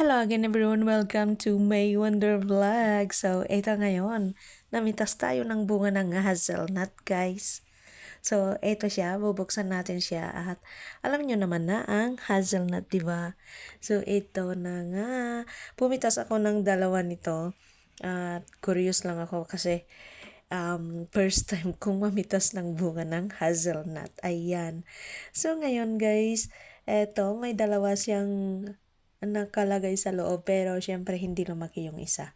Hello again everyone, welcome to May Wonder Vlog. So, ito ngayon, namitas tayo ng bunga ng hazelnut guys. So, ito siya, bubuksan natin siya at alam nyo naman na ang hazelnut, di ba? So, ito na nga. Pumitas ako ng dalawa nito at curious lang ako kasi um, first time kong mamitas ng bunga ng hazelnut. Ayan. So, ngayon guys, eto, may dalawa siyang nakalagay sa loob pero syempre hindi lumaki yung isa.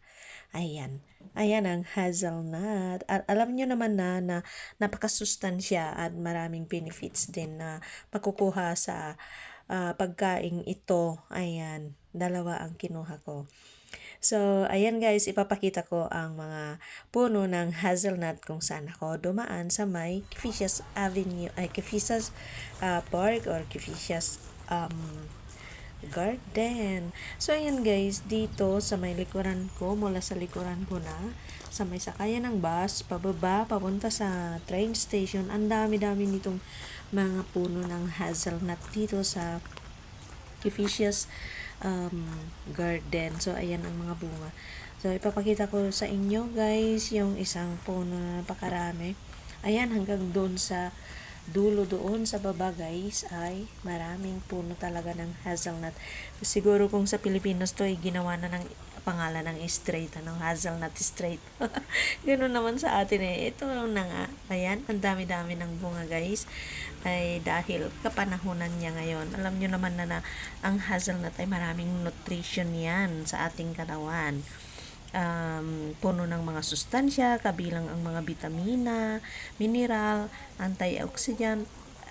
Ayan. Ayan ang hazelnut. At alam nyo naman na, na napakasustansya at maraming benefits din na makukuha sa uh, pagkain ito. Ayan. Dalawa ang kinuha ko. So, ayan guys, ipapakita ko ang mga puno ng hazelnut kung saan ako dumaan sa may Kifishas Avenue, ay Kifishas uh, Park or Kifishas um, garden. So, ayan guys, dito sa may likuran ko, mula sa likuran ko na, sa may sakayan ng bus, pababa, papunta sa train station, ang dami-dami nitong mga puno ng hazelnut dito sa Kifishas um, garden. So, ayan ang mga bunga. So, ipapakita ko sa inyo guys, yung isang puno na napakarami. Ayan, hanggang doon sa dulo doon sa baba guys ay maraming puno talaga ng hazelnut. Siguro kung sa Pilipinas to ay ginawa na ng pangalan ng straight, ano, hazelnut straight. Ganun naman sa atin eh. Ito na nga. Ayan, ang dami-dami ng bunga guys. Ay dahil kapanahunan niya ngayon. Alam nyo naman na, na ang hazelnut ay maraming nutrition yan sa ating katawan um, puno ng mga sustansya, kabilang ang mga vitamina, mineral, antioxidant,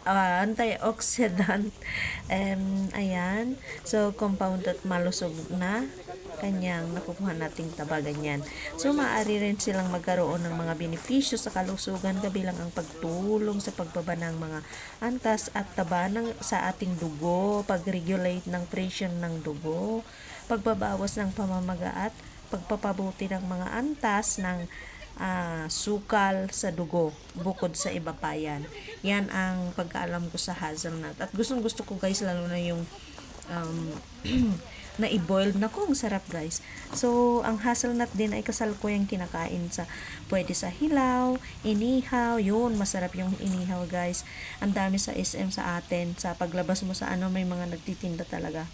uh, antioxidant, um, ayan. So, compound at malusog na kanyang nakukuha nating tabagan yan. So, maaari rin silang magkaroon ng mga benepisyo sa kalusugan kabilang ang pagtulong sa pagbaba ng mga antas at taba ng, sa ating dugo, pag-regulate ng pressure ng dugo, pagbabawas ng pamamaga at pagpapabuti ng mga antas ng uh, sukal sa dugo bukod sa iba pa yan. Yan ang pagkaalam ko sa hazelnut. At gustong gusto ko guys lalo na yung um, na i-boil na kung sarap guys. So, ang hazelnut din ay kasal ko yung kinakain sa pwede sa hilaw, inihaw, yun, masarap yung inihaw guys. Ang dami sa SM sa atin. Sa paglabas mo sa ano, may mga nagtitinda talaga.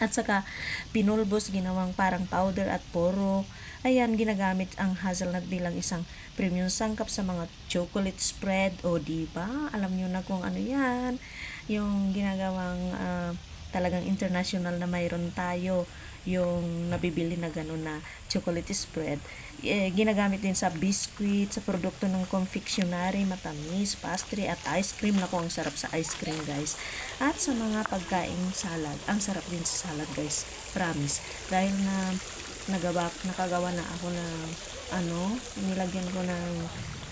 At saka, pinulbos, ginawang parang powder at poro. Ayan, ginagamit ang hazelnut bilang isang premium sangkap sa mga chocolate spread. O, di ba? Alam nyo na kung ano yan. Yung ginagawang uh, talagang international na mayroon tayo yung nabibili na gano'n na chocolate spread. Eh, ginagamit din sa biscuit, sa produkto ng confectionery, matamis, pastry, at ice cream. Naku, ang sarap sa ice cream, guys. At sa mga pagkain salad. Ang sarap din sa salad, guys. Promise. Dahil na nagawa, nakagawa na ako ng ano, nilagyan ko ng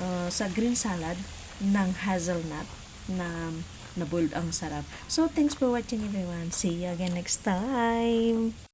uh, sa green salad ng hazelnut na na boiled ang sarap. So, thanks for watching everyone. See you again next time.